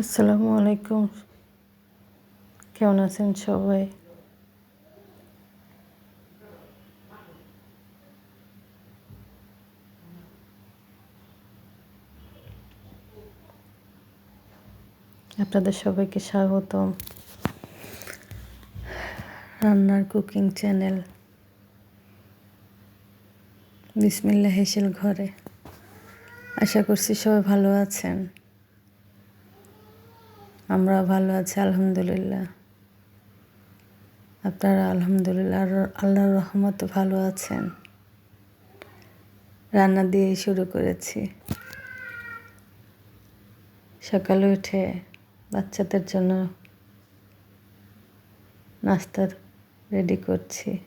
আসসালামু আলাইকুম। কেমন আছেন সবাই? আপনাদের সবাইকে স্বাগতম। রান্নার কুকিং চ্যানেল। বিসমিল্লা হেসেল ঘরে। আশা করছি সবাই ভালো আছেন। আমরা ভালো আছি, আলহামদুলিল্লাহ। আপনারা আলহামদুলিল্লাহ, আল্লাহর রহমত ভালো আছেন। রান্না দিয়েই শুরু করেছি। সকালে উঠে বাচ্চাদের জন্য নাস্তা রেডি করছি।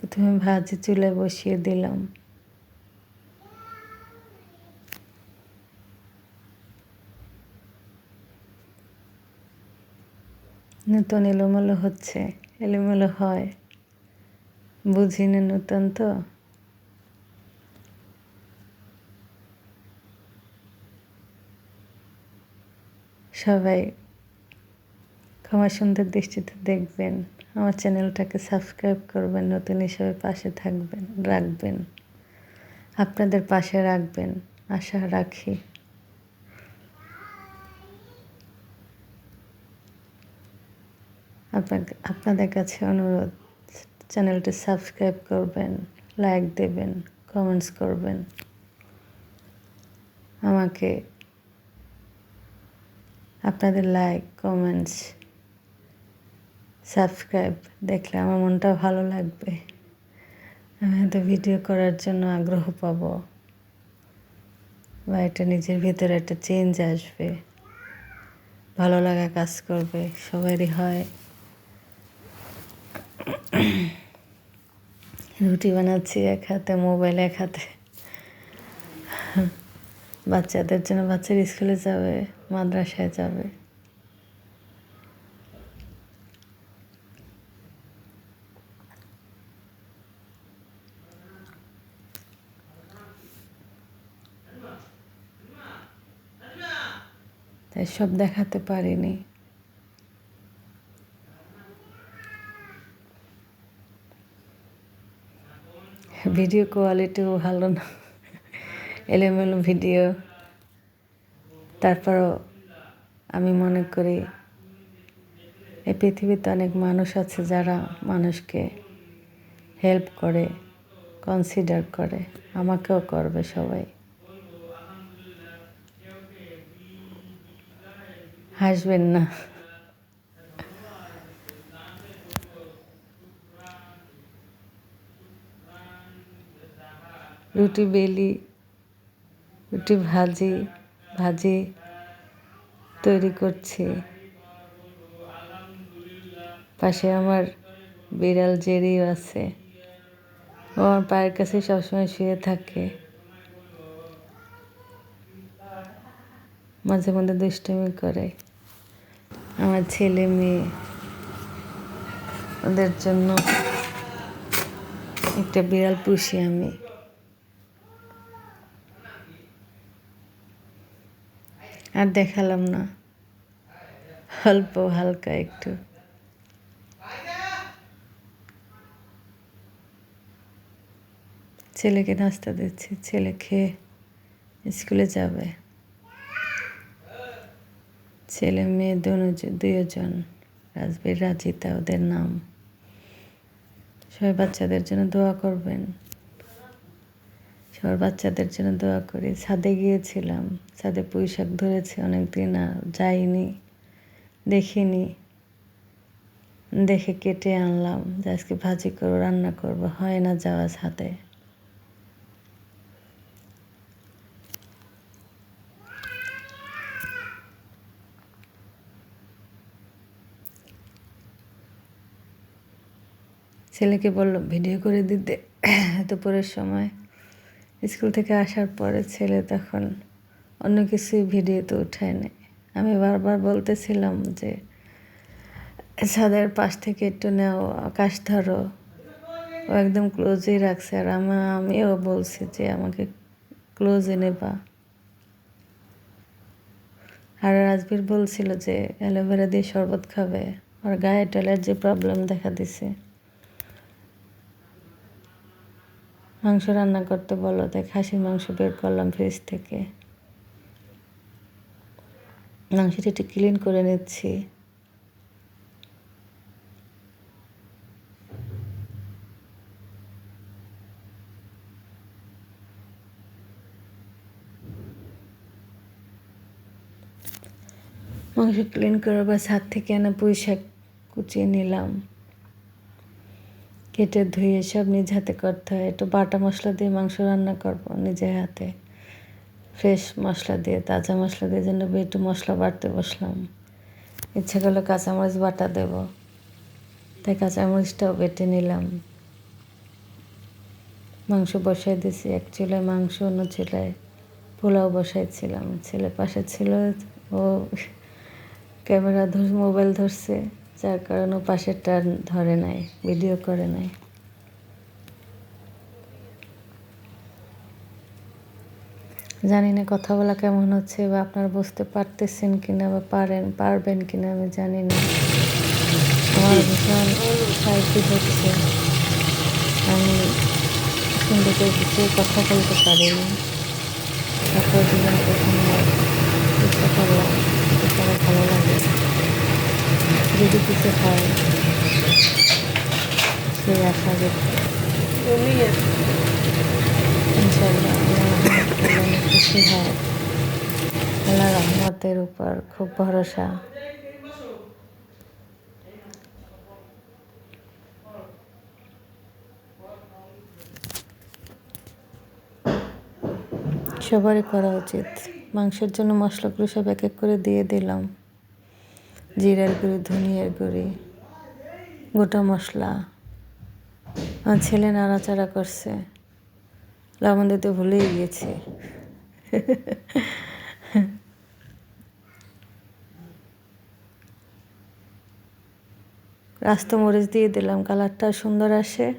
প্রথমে ভাজি চুলে বসিয়ে দিলাম। নতুন এলোমেলো হচ্ছে, এলোমেলো হয়। বুঝি না নতুন তো? সবাই ক্ষমা সুন্দর দৃষ্টিতে দেখবেন, আমার চ্যানেলটাকে সাবস্ক্রাইব করবেন, নতুন হিসেবে পাশে থাকবেন, রাখবেন। আপনাদের পাশে রাখবেন, আশা রাখি। আপনাদের কাছে অনুরোধ, চ্যানেলটি সাবস্ক্রাইব করবেন, লাইক দেবেন, কমেন্টস করবেন। আমাকে আপনাদের লাইক, কমেন্টস, সাবস্ক্রাইব দেখলে আমার মনটা ভালো লাগবে। আমি হয়তো ভিডিও করার জন্য আগ্রহ পাব, বা এটা নিজের ভিতরে একটা চেঞ্জ আসবে। ভালো লাগা কাজ করবে, সবারই হয়। রুটি বানাচ্ছি এক হাতে, মোবাইল এক হাতে। বাচ্চাদের জন্য বাচ্চার স্কুলে যাবে, মাদ্রাসায় যাবে। তাই সব দেখাতে পারিনি। ভিডিও কোয়ালিটিও ভালো না। এলোমেলো ভিডিও। তারপরও আমি মনে করি, এই পৃথিবীতে অনেক মানুষ আছে যারা মানুষকে হেল্প করে কনসিডার করে, আমাকেও করবে সবাই। হাসবেন না। রুটি বেলি, রুটি ভাজি ভাজি তৈরি করছি। পাশে আমার বিড়াল জেরিও আছে। ও আমার পায়ের কাছে সবসময় শুয়ে থাকে। মাঝে মধ্যে দুষ্টমি করে। আমার ছেলে মেয়ে, ওদের জন্য একটা বিড়াল পুষি আমি। আর দেখালাম না। অল্প, হালকা একটু। ছেলেকে নাস্তা দিচ্ছি, ছেলে খেয়ে স্কুলে যাবে। ছেলে, মেয়ে দুজন রাজবীর, রাজিতা, ওদের নাম। সবাই বাচ্চাদের জন্য দোয়া করবেন। সবার বাচ্চাদের জন্য দোয়া করি। ছাদে গিয়েছিলাম, ছাদে পুঁই শাক ধরেছে অনেক দিন আর যাইনি, দেখিনি। দেখে কেটে আনলাম যে আজকে ভাজি করব, রান্না করব, হয় না যাওয়া ছাদে। ছেলেকে বলল, ভিডিও করে দিতে দুপুরের সময়। স্কুল থেকে আসার পরে ছেলে তখন অন্য কিছুই ভিডিওতে উঠায় নেয় আমি বারবার বলতেছিলাম যে, ছাদের পাশ থেকে একটু নেও, আকাশ ধরো। ও একদম ক্লোজই রাখছে। আর আমার আমিও বলছি যে, আমাকে ক্লোজে নেবা। আর রাজবীর বলছিল যে, অ্যালোভেরা দিয়ে শরবত খাবে। আর গায়ে অ্যালার্জি প্রবলেম দেখা দিছে। মাংস রান্না করতে বলো, তাই খাসির মাংস বের করলাম ফ্রিজ থেকে। মাংসটি একটু ক্লিন করে নিচ্ছি। মাংস ক্লিন করার পর ছাদ থেকে আনা পুঁই শাক কুচিয়ে নিলাম। কেটে ধুয়ে সব নিজ হাতে করতে হয়। একটু বাটা মশলা দিয়ে মাংস রান্না করব নিজের হাতে। ফ্রেশ মশলা দিয়ে, তাজা মশলা দিয়ে জন্য একটু মশলা বাটতে বসলাম। ইচ্ছে করল কাঁচামরিচ বাটা দেব। তাই কাঁচামরিচটাও বেটে নিলাম। মাংস বসাই দিয়েছি, এক চুলায় মাংস, অন্য চুলায় পোলাও বসাইছিলাম। ছেলে পাশে ছিল, ও ক্যামেরা ধর মোবাইল ধরছে। যার কারণে পাশেরটা ধরে নাই ভিডিও করে নাই। জানি না কথা বলা কেমন হচ্ছে বা আপনারা বুঝতে পারতেছেন কিনা বা পারেন, পারবেন কিনা আমি জানি না। আমার ভীষণ সাহায্য হচ্ছে। আমি সুন্দর করে কিছু কথা বলতে পারিনি। তারপর জীবন প্রথমবার চেষ্টা করলাম ভালো লাগে? যদি কিছু হয় সেই আশা ইনশাল্লাহ খুশি হয় আল্লাহ রহমতের উপর খুব ভরসা। সবারই করা উচিত। মাংসের জন্য মশলাগুলো সব এক এক করে দিয়ে দিলাম। জিরার গুঁড়ি, ধনিয়ার গুঁড়ি, গোটা মশলা। আমার ছেলে নাড়াচাড়া করছে। লবণ দিতে ভুলেই গিয়েছি। রাস্তা মরিচ দিয়ে দিলাম। কালারটা সুন্দর আসে।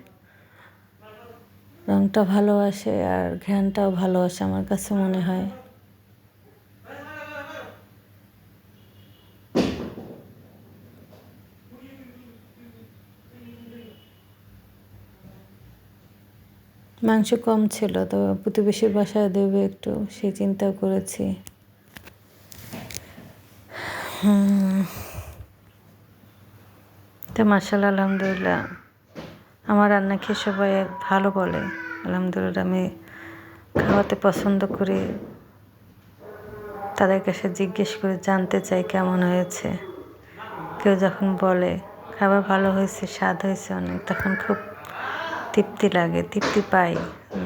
রংটা ভালো আসে আর ঘ্রানটাও ভালো আসে আমার কাছে মনে হয়। মাংস কম ছিল, তো প্রতিবেশীর বাসায় দেবে একটু, সেই চিন্তাও করেছি। তো মার্শাল আলহামদুলিল্লাহ। আমার রান্না খেয়ে সবাই ভালো বলে। আলহামদুলিল্লাহ, আমি খাওয়াতে পছন্দ করি। তাদের কাছে জিজ্ঞেস করে জানতে চাই কেমন হয়েছে। কেউ যখন বলে, খাবার ভালো হয়েছে, স্বাদ হয়েছে অনেক, তখন খুব তৃপ্তি লাগে, তৃপ্তি পাই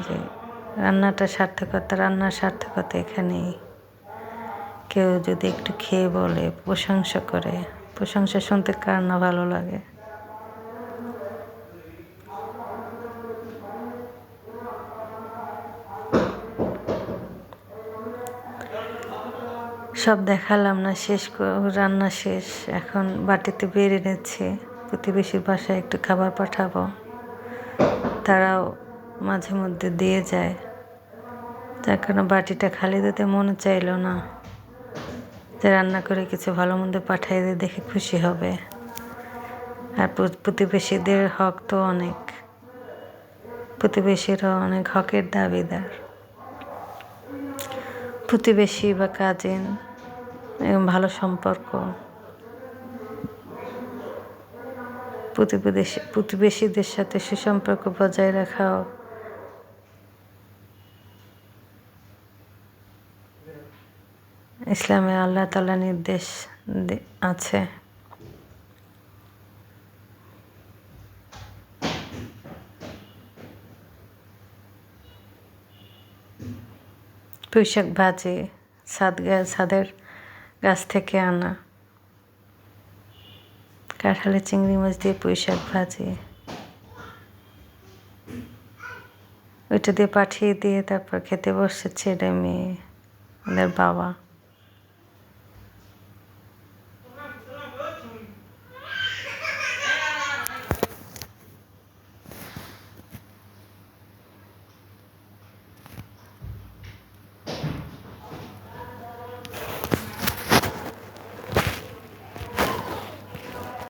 যে রান্নাটা সার্থকতা রান্নার সার্থকতা এখানেই। কেউ যদি একটু খেয়ে বলে, প্রশংসা করে, প্রশংসা শুনতে কার না ভালো লাগে? সব দেখালাম না, শেষ রান্না শেষ। এখন বাটিতে বেড়ে নিচ্ছে, প্রতিবেশীর বাসায় একটু খাবার পাঠাবো। তারাও মাঝে মধ্যে দিয়ে যায়। যার কারণে বাটিটা খালি দিতে মনে চাইল না। যে রান্না করে কিছু ভালো মন্দ পাঠিয়ে দিয়ে দেখে খুশি হবে। আর প্রতিবেশীদের হক তো অনেক। প্রতিবেশীরা অনেক হকের দাবিদার। প্রতিবেশী বা কাজিন ভালো সম্পর্ক। প্রতিবেশী প্রতিবেশীদের সাথে সুসম্পর্ক বজায় রাখাও। ইসলামে আল্লাহ তালা নির্দেশ আছে। পুঁইশাক ভাজি ছাদ ছাদের গাছ থেকে আনা। কাঁঠালে চিংড়ি মাছ দিয়ে পুঁই শাক ভাজি। ওইটা দিয়ে পাঠিয়ে দিয়ে তারপর খেতে বসেছে ছেলে মেয়ে, ওদের বাবা।